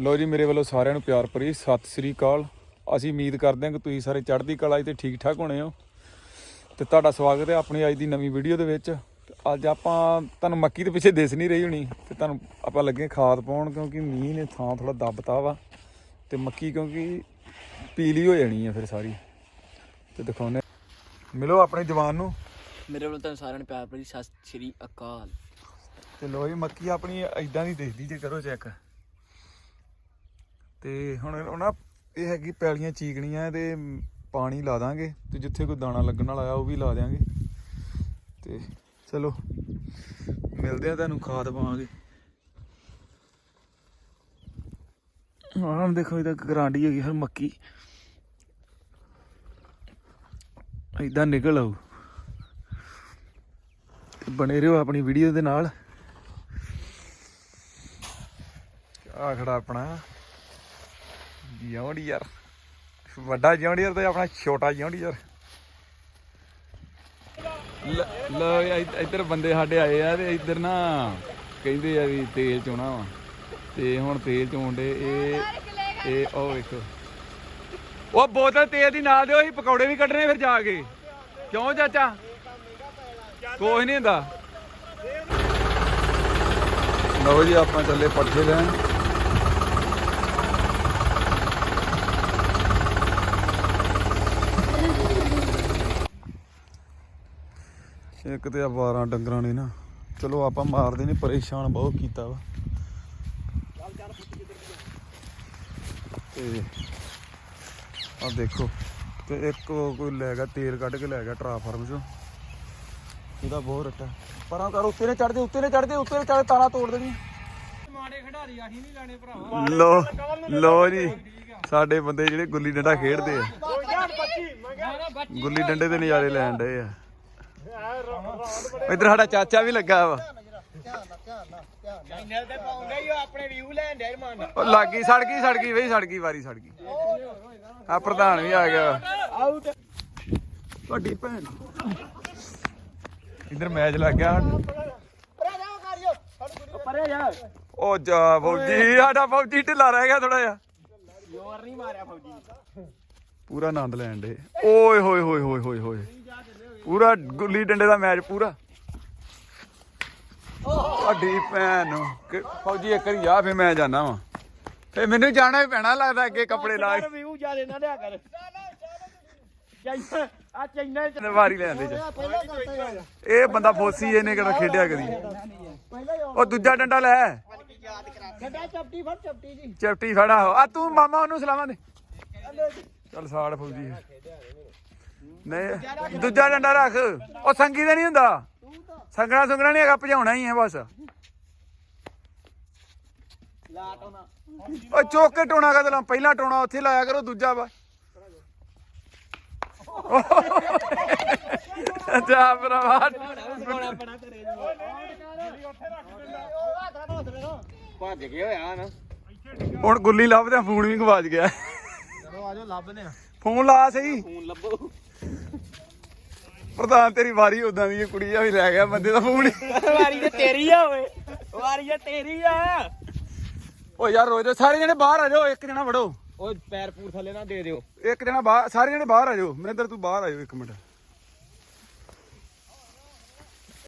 ਲੋ ਜੀ ਮੇਰੇ ਵੱਲੋਂ ਸਾਰਿਆਂ ਨੂੰ ਪਿਆਰ ਭਰੀ ਸਤਿ ਸ੍ਰੀ ਅਕਾਲ। ਅਸੀਂ ਉਮੀਦ ਕਰਦੇ ਹਾਂ ਕਿ ਤੁਸੀਂ ਸਾਰੇ ਚੜ੍ਹਦੀ ਕਲਾ 'ਚ ਤੇ ਠੀਕ ਠਾਕ ਹੋਣੇ ਹੋ। ਤੇ ਤੁਹਾਡਾ ਸਵਾਗਤ ਹੈ ਆਪਣੀ ਅੱਜ ਦੀ ਨਵੀਂ ਵੀਡੀਓ ਦੇ ਵਿੱਚ। ਅੱਜ ਆਪਾਂ ਤੁਹਾਨੂੰ ਮੱਕੀ ਦੇ ਪਿੱਛੇ ਦਿਸ ਨਹੀਂ ਰਹੀ ਹੋਣੀ। ਤੇ ਤੁਹਾਨੂੰ ਆਪਾਂ ਲੱਗੇ ਖਾਦ ਪਾਉਣ ਕਿਉਂਕਿ ਮੀਂਹ ਨੇ ਥਾਂ ਥੋੜਾ ਦੱਬਤਾ ਵਾ। ਤੇ ਮੱਕੀ ਕਿਉਂਕਿ ਪੀਲੀ ਹੋ ਜਾਣੀ ਹੈ ਫਿਰ ਸਾਰੀ। ਤੇ ਦਿਖਾਉਨੇ ਮਿਲੋ ਆਪਣੇ ਜਵਾਨ ਨੂੰ। ਮੇਰੇ ਵੱਲੋਂ ਤੁਹਾਨੂੰ ਸਾਰਿਆਂ ਨੂੰ ਪਿਆਰ ਭਰੀ ਸਤਿ ਸ਼੍ਰੀ ਅਕਾਲ। ਤੇ ਲੋ ਜੀ ਮੱਕੀ ਆਪਣੀ ਐਦਾਂ ਦੀ ਦਿਖਦੀ ਜੇ ਕਰੋ ਚੈੱਕ। ਤੇ ਹੁਣ ਉਹਨਾਂ ਇਹ ਹੈਗੀ ਪੈਲੀਆਂ ਚੀਕਣੀਆਂ ਤੇ ਪਾਣੀ ਲਾ ਦਾਂਗੇ ਤੇ ਜਿੱਥੇ ਕੋਈ ਦਾਣਾ ਲੱਗਣ ਵਾਲਾ ਆ ਉਹ ਵੀ ਲਾ ਦਿਆਂਗੇ। ਤੇ ਚਲੋ, ਮਿਲਦੇ ਆ ਤੁਹਾਨੂੰ ਖਾਦ ਪਾਵਾਂਗੇ। ਆਹ ਦੇਖੋ ਇਹਦਾ ਗਰਾਂਡੀ ਹੈਗੀ ਹਰ ਮੱਕੀ। ਇਦਾਂ ਨਿਕਲ ਆਊ। ਤੇ ਬਣੇ ਰਹੋ ਆਪਣੀ ਵੀਡੀਓ ਦੇ ਨਾਲ। ਆ ਖੜਾ ਆਪਣਾ। ਜੌਂਡੀਅਰ ਵੱਡਾ ਜੌਂਡੀਅਰ ਤੇ ਆਪਣਾ ਛੋਟਾ ਜੌਂਡੀਅਰ ਲੋ ਇੱਧਰ ਬੰਦੇ ਸਾਡੇ ਆਏ ਆ ਤੇ ਇੱਧਰ ਨਾ ਕਹਿੰਦੇ ਆ ਵੀ ਤੇਲ ਚੋਣਾ ਵਾ। ਤੇ ਹੁਣ ਤੇਲ ਚੋਣ ਦੇ ਇਹ ਇਹ ਉਹ ਵੇਖੋ। ਉਹ ਬੋਤਲ ਤੇਲ ਦੀ ਨਾਲ ਦਿਓ ਅਸੀਂ ਪਕੌੜੇ ਵੀ ਕੱਢਣੇ ਫਿਰ ਜਾ ਕੇ। ਕਿਉਂ ਚਾਚਾ? ਕੁਛ ਨਹੀਂ ਹੁੰਦਾ। ਲਓ ਜੀ ਆਪਾਂ ਚੱਲੇ ਪੱਠੇ ਲੈਣ। ਇੱਕ ਤੇ ਆ 12 ਡੰਗਰਾਂ ਨੇ ਨਾ ਚਲੋ ਆਪਾਂ ਮਾਰਦੇ ਨੇ ਪਰੇਸ਼ਾਨ ਬਹੁਤ ਕੀਤਾ ਵਾ। ਤੇ ਆ ਦੇਖੋ ਤੇ ਇੱਕ ਕੋਈ ਲੈ ਗਿਆ ਤੇਲ ਕੱਢ ਕੇ ਲੈ ਗਿਆ ਟਰਾਫਾਰਮ ਚੋਂ। ਇਹਦਾ ਬਹੁਤ ਰੱਟਾ। ਪਰਾਂ ਕਰ ਉੱਤੇ ਨੇ ਚੜਦੇ ਉੱਤੇ ਨੇ ਚੜਦੇ ਉੱਤੇ ਨੇ ਚੜਦੇ ਤਾਰਾਂ ਤੋੜ ਦੇਣੀ ਮਾੜੇ ਖਿਡਾਰੀ ਆਹੀ ਨਹੀਂ ਲੈਣੇ ਭਰਾਵਾ। ਲੋ ਲੋ ਜੀ ਸਾਡੇ ਬੰਦੇ ਜਿਹੜੇ ਗੁੱਲੀ ਡੰਡਾ ਖੇਡਦੇ ਆ। 2025 ਗੁੱਲੀ ਡੰਡੇ ਦੇ ਨਜ਼ਾਰੇ ਲੈਣ ਡਏ ਆ। ਇੱਧਰ ਸਾਡਾ ਚਾਚਾ ਵੀ ਲੱਗਾ ਵਾ। ਚੈਨਲ ਤੇ ਪਾਉਂਦੇ ਹੀ ਆਪਣੇ ਵਿਊ ਲੈਣ ਦੇ ਮਨ ਉਹ ਲੱਗੀ ਸੜ ਗਈ ਸੜ ਗਈ ਬਈ ਸੜ ਗਈ ਵਾਰੀ ਸੜ ਗਈ। ਆ ਪ੍ਰਧਾਨ ਵੀ ਆ ਗਿਆ। ਆਊਟ ਤੁਹਾਡੀ ਭੈਣ। ਇੱਧਰ ਮੈਚ ਲੱਗ ਗਿਆ। ਪਰੇ ਜਾ ਉਹ ਜਾ ਫੌਜੀ ਸਾਡਾ ਫੌਜੀ ਢਿੱਲਾ ਰਹਿ ਗਿਆ ਥੋੜਾ ਜਿਹਾ। ਜ਼ੋਰ ਨਹੀਂ ਮਾਰਿਆ ਫੌਜੀ ਪੂਰਾ ਆਨੰਦ ਲੈਣ ਦੇ। ਓਏ ਹੋਏ ਹੋਏ ਹੋਏ ਹੋਏ ਹੋਏ। ਪੂਰਾ ਗੁੱਲੀ ਡੰਡੇ ਦਾ ਮੈਚ ਪੂਰਾ। ਅੱਡੀ ਭੈਣ ਨੂੰ ਫੌਜੀ ਇੱਕ ਵਾਰੀ ਆ ਫੇ ਮੈਂ ਜਾਣਾ ਵਾ। ਫੇ ਮੈਨੂੰ ਜਾਣਾ ਹੀ ਪੈਣਾ ਲੱਗਦਾ ਅੱਗੇ ਕੱਪੜੇ ਲਾ ਕੇ। ਵਿਊ ਜਿਆਦੇ ਨਾ ਲਿਆ ਕਰ। ਚਾਈਨਾ ਆ ਚਾਈਨਾ ਚ ਵਾਰੀ ਲੈਂਦੇ ਜਾ। ਇਹ ਬੰਦਾ ਫੋਸੀ ਇਹਨੇ ਕਿਹੜਾ ਖੇਡਿਆ ਕਦੀ? ਉਹ ਦੂਜਾ ਡੰਡਾ ਲੈ। ਗੱਡਾ ਚਪਟੀ ਫੜ ਚਪਟੀ ਜੀ। ਚਪਟੀ ਫੜਾ। ਆ ਤੂੰ ਮਾਮਾ ਉਹਨੂੰ ਸਲਾਮਾਂ ਦੇ। ਚੱਲ ਸਾੜ ਫੌਜੀ। ਨਹੀਂ ਦੂਜਾ ਡੰਡਾ ਰੱਖ। ਉਹ ਸੰਗੀ ਦਾ ਨਹੀਂ ਹੁੰਦਾ? ਸੰਗਣਾ ਸੰਗਣਾ ਨਹੀਂ ਹੈਗਾ ਭਜਾਉਣਾ ਹੀ ਹੈ ਬਸ। ਉਹ ਚੋਕ ਕੇ ਟੋਣਾ ਕਦਲਾਂ ਪਹਿਲਾ ਟੋਣਾ ਉੱਥੇ ਲਾਇਆ ਕਰੋ ਦੂਜਾ ਵਾ। ਜਾ ਭਰਾਵਾ। ਬਣਾ ਬਣਾ ਕਰੇ ਭੱਜ ਗਿਆ ਹੋਇਆ ਨਾ। ਹੁਣ ਗੁੱਲੀ ਲੱਭਦੇ ਫੋਨ ਵੀ ਗਵਾਚ ਗਿਆ। ਆਜੋ ਲੱਭਦੇ ਆ ਫੋਨ ਲਾ ਸਹੀ। ਫੋਨ ਲੱਭੋ। ਪ੍ਰਧਾਨ ਤੇਰੀ ਵਾਰੀ ਉਦਾਂ ਦੀ ਹੈ, ਕੁੜੀ ਆ ਵੀ ਲੈ ਗਿਆ ਬੰਦੇ ਦਾ ਫੋਨ। ਵਾਰੀ ਤੇ ਤੇਰੀ ਆ ਓਏ। ਵਾਰੀ ਤੇ ਤੇਰੀ ਆ। ਓ ਯਾਰ ਰੋਜ਼ ਸਾਰੇ ਜਣੇ ਬਾਹਰ ਆ ਜਾਓ ਇੱਕ ਜਣਾ ਵੜੋ। ਉਹ ਪੈਰ ਪੂਰ ਥੱਲੇ ਨਾ ਦੇ ਦਿਓ। ਇੱਕ ਜਣਾ ਬਾਹਰ ਸਾਰੇ ਜਣੇ ਬਾਹਰ ਆ ਜਾਓ। ਮਨਿੰਦਰ ਤੂੰ ਬਾਹਰ ਆ ਜਾਓ ਇੱਕ ਮਿੰਟ।